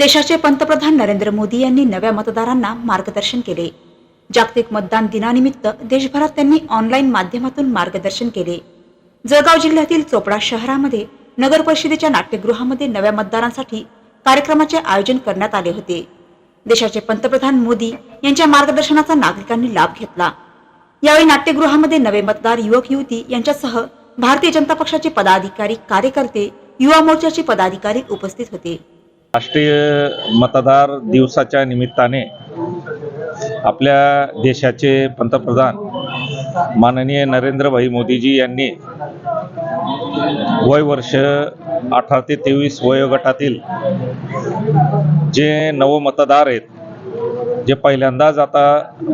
देशाचे पंतप्रधान नरेंद्र मोदी यांनी नव्या मतदारांना मार्गदर्शन केले. जागतिक मतदान दिनानिमित्त देशभरात त्यांनी ऑनलाईन माध्यमातून मार्गदर्शन केले. जळगाव जिल्ह्यातील चोपडा शहरामध्ये नगर परिषदेच्या नाट्यगृहामध्ये नव्या मतदारांसाठी कार्यक्रमाचे आयोजन करण्यात आले होते. देशाचे पंतप्रधान मोदी यांच्या मार्गदर्शनाचा नागरिकांनी लाभ घेतला. यावेळी नाट्यगृहामध्ये नवे मतदार युवक युवती यांच्यासह भारतीय जनता पक्षाचे पदाधिकारी कार्यकर्ते युवा मोर्चाचे पदाधिकारी उपस्थित होते. राष्ट्रीय मतदार दिवसाच्या निमित्ताने आपल्या देशाचे पंतप्रधान माननीय नरेंद्रभाई मोदीजी यांनी वय वर्ष अठरा ते तेवीस वयोगटातील जे नवमतदार आहेत जे पहिल्यांदाच आता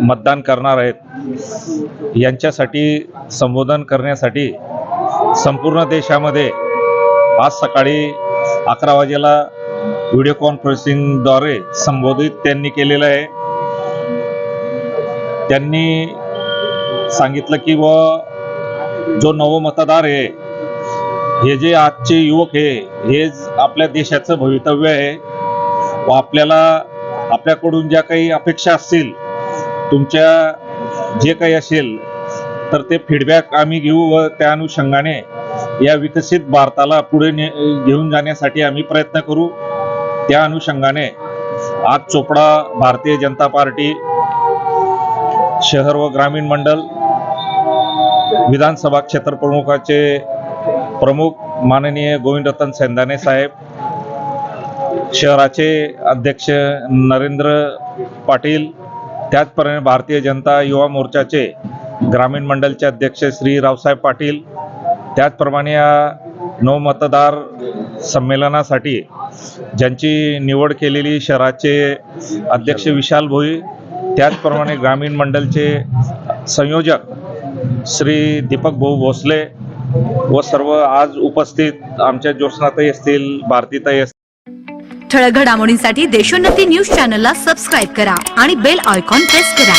मतदान करणार आहेत यांच्यासाठी संबोधन करण्यासाठी संपूर्ण देशामध्ये आज सकाळी अकरा वाजेला व्हिडिओ कॉन्फरन्सिंगद्वारे संबोधित त्यांनी केलेलं आहे. त्यांनी सांगितलं की व जो नवमतदार आहे हे जे आजचे युवक आहे हेच आपल्या देशाचं भवितव्य आहे. व आपल्याला आपल्याकडून ज्या काही अपेक्षा असतील तुमच्या जे काही असेल तर ते फीडबॅक आम्ही घेऊ व त्या अनुषंगाने या विकसित भारताला पुढे ने घेऊन जाण्यासाठी आम्ही प्रयत्न करू. त्या अनुषंगाने आज चोपडा भारतीय जनता पार्टी शहर व ग्रामीण मंडल विधानसभा क्षेत्र प्रमुखाचे प्रमुख माननीय गोविंदरतन सेंदाने साहेब शहराचे अध्यक्ष नरेंद्र पाटील त्याचप्रमाणे भारतीय जनता युवा मोर्चाचे ग्रामीण मंडलचे अध्यक्ष श्री रावसाहेब पाटील त्याचप्रमाणे या नवमतदार संमेलनासाठी ज्यांची निवड केलेली शहराचे अध्यक्ष विशाल भोई त्याचप्रमाणे ग्रामीण मंडलचे संयोजक श्री दीपक भाऊ भोसले व सर्व आज उपस्थित आमच्या ज्योत्स्नाताई असतील भारतीताई असतील. ठळक घडामोडींसाठी देशोन्नती न्यूज चॅनलला सबस्क्राईब करा आणि बेल आयकॉन प्रेस करा.